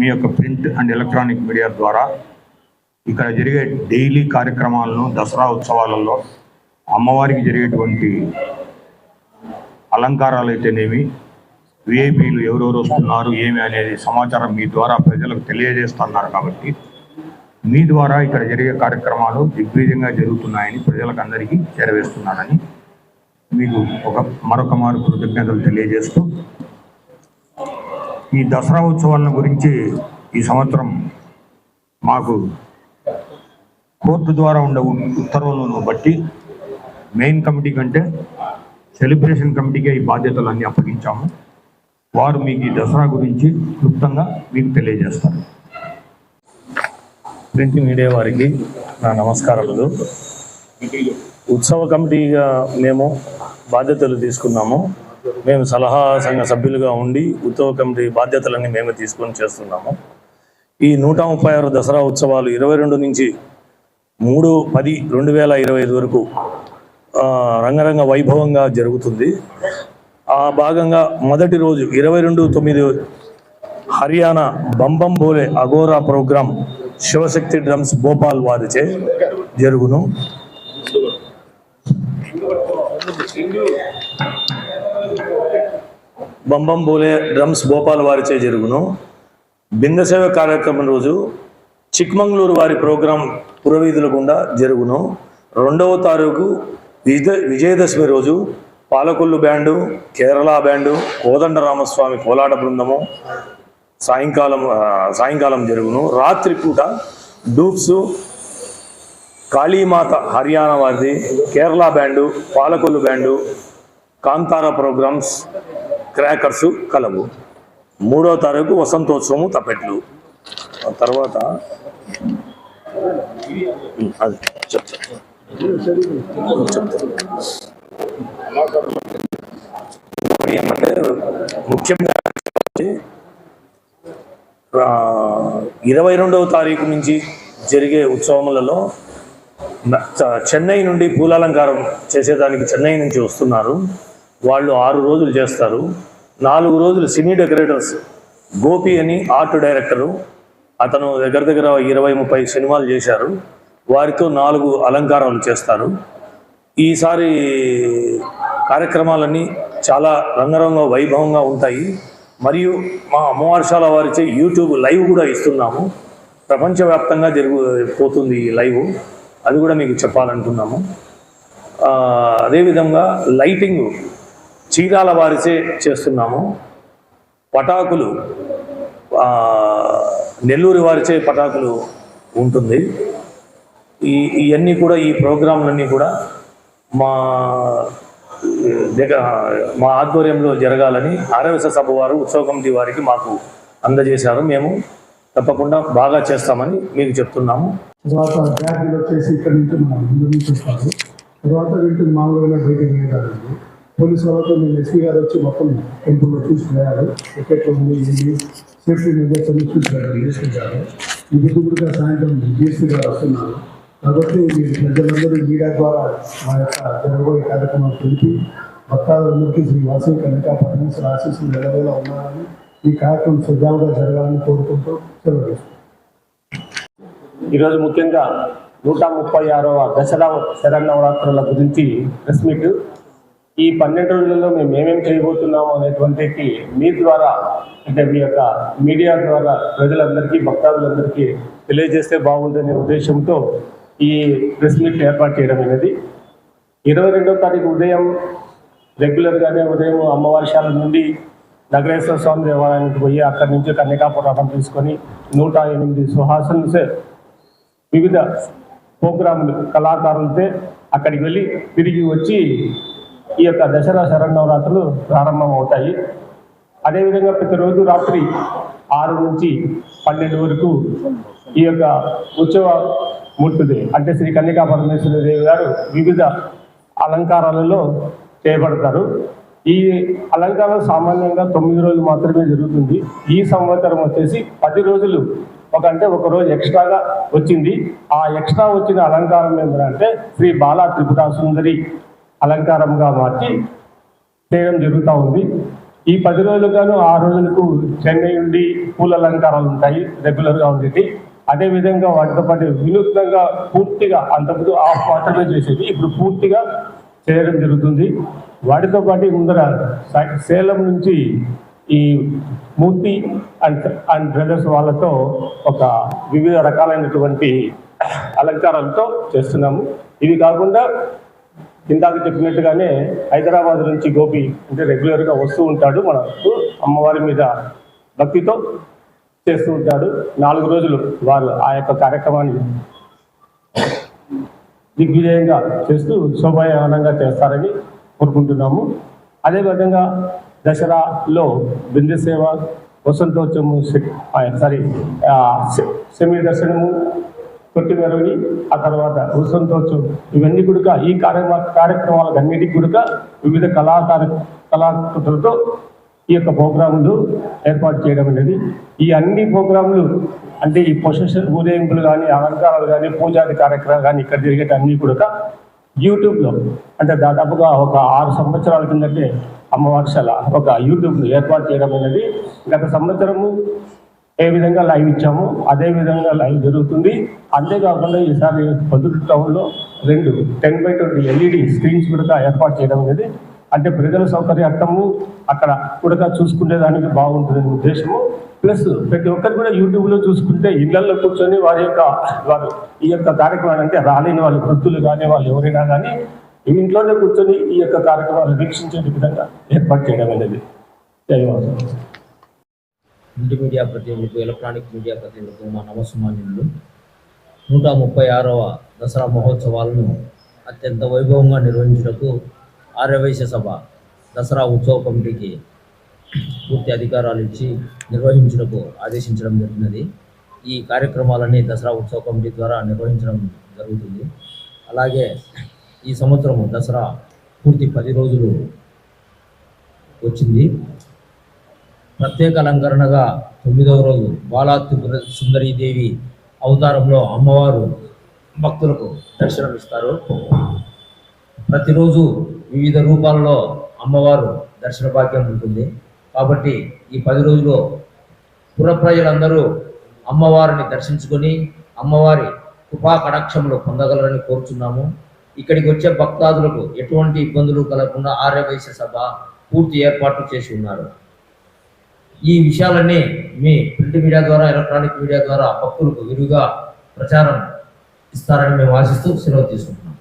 మీ యొక్క print and electronic media ద్వారా ఇక్కడ జరిగే డైలీ కార్యక్రమాలను దసరా ఉత్సవాలలో అమ్మవారికి జరిగేటువంటి అలంకారాలు అయితేనేమి విఐపీలు ఎవరెవరు వస్తున్నారు ఏమి అనేది సమాచారం మీ ద్వారా ప్రజలకు తెలియజేస్తున్నారు కాబట్టి మీ ద్వారా ఇక్కడ జరిగే కార్యక్రమాలు దిగ్విజయంగా జరుగుతున్నాయని ప్రజలకు అందరికీ చేరవేస్తున్నానని మీకు ఒక మరొక మారు కృతజ్ఞతలు తెలియజేస్తూ ఈ దసరా ఉత్సవాల గురించి ఈ సంవత్సరం మాకు కోర్టు ద్వారా ఉండే ఉత్తర్వులను బట్టి మెయిన్ కమిటీ కంటే సెలబ్రేషన్ కమిటీకే ఈ బాధ్యతలన్నీ అప్పగించాము. వారు మీకు ఈ దసరా గురించి క్లుప్తంగా మీకు తెలియజేస్తారు. ప్రింట్ మీడియా వారికి నా నమస్కారాలు. ఉత్సవ కమిటీగా మేము బాధ్యతలు తీసుకున్నాము. మేము సలహా సంఘ సభ్యులుగా ఉండి ఉత్సవ కమిటీ బాధ్యతలన్నీ మేము తీసుకొని చేస్తున్నాము. ఈ నూట ముప్పై ఆరు దసరా ఉత్సవాలు ఇరవై రెండు నుంచి మూడు పది రెండు వేల ఇరవై ఐదు వరకు రంగరంగ వైభవంగా జరుగుతుంది. ఆ భాగంగా మొదటి రోజు ఇరవై రెండు తొమ్మిది హర్యానా బంబం బోలే అగోరా ప్రోగ్రాం శివశక్తి డ్రమ్స్ భోపాల్ వారిచే జరుగును. బంబం బోలే డ్రమ్స్ భోపాల్ వారిచే జరుగును. బిందసేవ కార్యక్రమం రోజు చిక్మంగళూరు వారి ప్రోగ్రాం పురవీధుల గుండా జరుగును. రెండవ తారీఖు విజయ విజయదశమి రోజు పాలకొల్లు బ్యాండు కేరళ బ్యాండు కోదండరామస్వామి కోలాట బృందము సాయంకాలం సాయంకాలం జరుగును. రాత్రి పూట డూప్స్ కాళీమాత హర్యానా వారిది Kerala band Palakollu band Kantara programs crackers కలవు. మూడో తారీఖు వసంతోత్సవము తప్పెట్లు తర్వాత అది ఏమంటే ముఖ్యంగా ఇరవై రెండవ తారీఖు నుంచి జరిగే ఉత్సవములలో చెన్నై నుండి పూలాలంకారం చేసేదానికి చెన్నై నుంచి వస్తున్నారు. వాళ్ళు ఆరు రోజులు చేస్తారు. నాలుగు రోజులు సినీ డెకరేటర్స్ గోపి అని ఆర్ట్ డైరెక్టరు. అతను దగ్గర దగ్గర ఇరవై ముప్పై సినిమాలు చేశారు. వారితో నాలుగు అలంకారాలు చేస్తారు. ఈసారి కార్యక్రమాలన్నీ చాలా రంగరంగ వైభవంగా ఉంటాయి. మరియు మా అమ్మవారిశాల వారిచే యూట్యూబ్ లైవ్ కూడా ఇస్తున్నాము. ప్రపంచవ్యాప్తంగా జరుగు పోతుంది ఈ లైవ్. అది కూడా మీకు చెప్పాలనుకున్నాము. అదేవిధంగా లైటింగ్ చీరాల వారిచే చేస్తున్నాము. పటాకులు నెల్లూరు వారిచే పటాకులు ఉంటుంది. ఈ ఇవన్నీ కూడా ఈ ప్రోగ్రాంలన్నీ కూడా మా దగ్గర మా ఆధ్వర్యంలో జరగాలని ఆరవస సభ వారు ఉత్సవ కమిటీ వారికి మాకు అందజేశారు. మేము తప్పకుండా బాగా చేస్తామని మీకు చెప్తున్నాము. తర్వాత వచ్చేసి ఇక్కడ నుంచి ముందు నుంచి వస్తారు. తర్వాత వీటికి మామూలుగా బయటకు వెళ్ళారండి పోలీసు వాళ్ళతో నేను ఎస్పీ గారు వచ్చి మొత్తం టెంపుల్లో చూసుకున్నారు ఎక్కడ ఉంది సేఫ్టీ మెజర్స్ అన్ని చూసుకున్నారు చేసుకుంటారు ఇది కూడా సాయంత్రం డిఎస్పీ గారు వస్తున్నారు. కాబట్టి మీరు ప్రజలందరూ మీడియా ద్వారా మా యొక్క జరగబోయే కార్యక్రమాలు తెలిపి భక్తాదులందరికీ శ్రీ వాసవి కనికా పరమేశ్వర ఆశీస్సులు నిలవేలా ఉన్నారని ఈ కార్యక్రమం సజావుగా జరగాలని కోరుకుంటూ సెలవు ఈరోజు ముఖ్యంగా నూట ముప్పై ఆరవ దసరా శరన్నవరాత్రుల గురించి ప్రెస్ మీట్ ఈ పన్నెండు రోజుల్లో మేము ఏమేమి చేయబోతున్నాము అనేటువంటికి మీ ద్వారా అంటే మీ యొక్క మీడియా ద్వారా ప్రజలందరికీ భక్తాదులందరికీ తెలియజేస్తే బాగుందనే ఉద్దేశంతో ఈ ప్రెస్ మీట్ ఏర్పాటు చేయడం అనేది. ఇరవై రెండవ తారీఖు ఉదయం రెగ్యులర్గానే ఉదయం అమ్మవారిశాల నుండి నగరేశ్వర స్వామి దేవాలయానికి పోయి అక్కడి నుంచి కన్యకాపురాణం తీసుకొని నూట ఎనిమిది సుహాసన్స్ వివిధ ప్రోగ్రాములు కళాకారులతో అక్కడికి వెళ్ళి తిరిగి వచ్చి ఈ యొక్క దసరా శరణవరాత్రులు ప్రారంభం అవుతాయి అదేవిధంగా ప్రతిరోజు రాత్రి ఆరు నుంచి పన్నెండు వరకు ఈ యొక్క ఉత్సవ ముట్టుది అంటే శ్రీ కన్యకా పరమేశ్వర దేవి గారు వివిధ అలంకారాలలో చేయబడతారు. ఈ అలంకారం సామాన్యంగా తొమ్మిది రోజులు మాత్రమే జరుగుతుంది. ఈ సంవత్సరం వచ్చేసి పది రోజులు ఒక అంటే ఒక రోజు ఎక్స్ట్రాగా వచ్చింది. ఆ ఎక్స్ట్రా వచ్చిన అలంకారం ఏంటంటే శ్రీ బాలా త్రిపుర సుందరి అలంకారంగా మార్చి చేయడం జరుగుతూ ఉంది. ఈ పది రోజులుగాను ఆ రోజులకు చెన్నై నుండి పూల అలంకారాలు ఉంటాయి రెగ్యులర్గా ఉండేది అదేవిధంగా వాటితో పాటు వినూత్నంగా పూర్తిగా అంతకుముందు ఆఫ్ మాత్రమే చేసేది ఇప్పుడు పూర్తిగా చేయడం జరుగుతుంది. వాటితో పాటు ముందర సేలం నుంచి ఈ మూర్తి అండ్ అండ్ బ్రదర్స్ వాళ్ళతో ఒక వివిధ రకాలైనటువంటి అలంకారాలతో చేస్తున్నాము. ఇవి కాకుండా ఇందాక చెప్పినట్టుగానే హైదరాబాద్ నుంచి గోపి అంటే రెగ్యులర్గా వస్తూ ఉంటాడు మనకు అమ్మవారి మీద భక్తితో చేస్తూ ఉంటాడు. నాలుగు రోజులు వాళ్ళు ఆ యొక్క కార్యక్రమాన్ని దిగ్విజయంగా చేస్తూ శోభాయమానంగా చేస్తారని కోరుకుంటున్నాము. అదేవిధంగా దసరాలో బిందు సేవ వసంతోత్సవము సారీ సెమీ దర్శనము కొట్టి మెరవని ఆ తర్వాత వసంతోత్సవం ఇవన్నీ కూడా ఈ కార్యక్రమ కార్యక్రమాలకు అన్నిటికీ కూడా వివిధ కళాకార కళాకృతులతో ఈ యొక్క ప్రోగ్రాములు ఏర్పాటు చేయడం అనేది. ఈ అన్ని ప్రోగ్రాములు అంటే ఈ పొసెషన్ ఊరేగింపులు కానీ అలంకారాలు కానీ పూజాది కార్యక్రమాలు కానీ ఇక్కడ జరిగేట అన్నీ కూడా యూట్యూబ్లో అంటే దాదాపుగా ఒక ఆరు సంవత్సరాల కిందటే అమ్మవారి ఒక యూట్యూబ్ను ఏర్పాటు చేయడం అనేది. గత సంవత్సరము ఏ విధంగా లైవ్ ఇచ్చామో అదే విధంగా లైవ్ జరుగుతుంది. అంతేకాకుండా ఈసారి పొద్దుట టౌన్లో రెండు ten by twenty LED screens కూడా ఏర్పాటు చేయడం అనేది అంటే ప్రజల సౌకర్యార్థము అక్కడ కూడా చూసుకునే దానికి బాగుంటుంది ఉద్దేశము. ప్లస్ ప్రతి ఒక్కరు కూడా యూట్యూబ్లో చూసుకుంటే ఇళ్ళలో కూర్చొని వారి యొక్క వారు ఈ యొక్క కార్యక్రమాలు అంటే రాలేని వాళ్ళు వృద్ధులు కానీ వాళ్ళు ఎవరైనా కానీ ఇంట్లోనే కూర్చొని ఈ యొక్క కార్యక్రమాలు వీక్షించే విధంగా ఏర్పాటు చేయడం అనేది. ధన్యవాదాలు. ప్రింట్ మీడియా ప్రతినిధులకు ఎలక్ట్రానిక్ మీడియా ప్రతినిధులకు మా నమస్సుమాన్యులు నూట ముప్పై ఆరవ దసరా మహోత్సవాలను అత్యంత వైభవంగా నిర్వహించుటకు ఆర్యవైశ్య సభ దసరా ఉత్సవ కమిటీకి పూర్తి అధికారాలు ఇచ్చి నిర్వహించుటకు ఆదేశించడం జరిగినది. ఈ కార్యక్రమాలన్నీ దసరా ఉత్సవ కమిటీ ద్వారా నిర్వహించడం జరుగుతుంది. అలాగే ఈ సంవత్సరం దసరా పూర్తి పది రోజులు వచ్చింది. ప్రత్యేక అలంకరణగా తొమ్మిదవ రోజు బాలా త్రిపుర సుందరీదేవి అవతారంలో అమ్మవారు భక్తులకు దర్శనమిస్తారు. ప్రతిరోజు వివిధ రూపాల్లో అమ్మవారు దర్శన భాగ్యం ఉంటుంది. కాబట్టి ఈ పది రోజులు పుర ప్రజలందరూ అమ్మవారిని దర్శించుకొని అమ్మవారి కృపా కటాక్షములు పొందగలరని కోరుచున్నాము. ఇక్కడికి వచ్చే భక్తాదులకు ఎటువంటి ఇబ్బందులు కలగకుండా ఆర్యవైశ్య సభ పూర్తి ఏర్పాట్లు చేసి ఉన్నారు. ఈ విషయాలన్నీ మీ ప్రింట్ మీడియా ద్వారా ఎలక్ట్రానిక్ మీడియా ద్వారా భక్తులకు విరివిగా ప్రచారం ఇస్తారని మేము ఆశిస్తూ సెలవు తీసుకుంటున్నాం.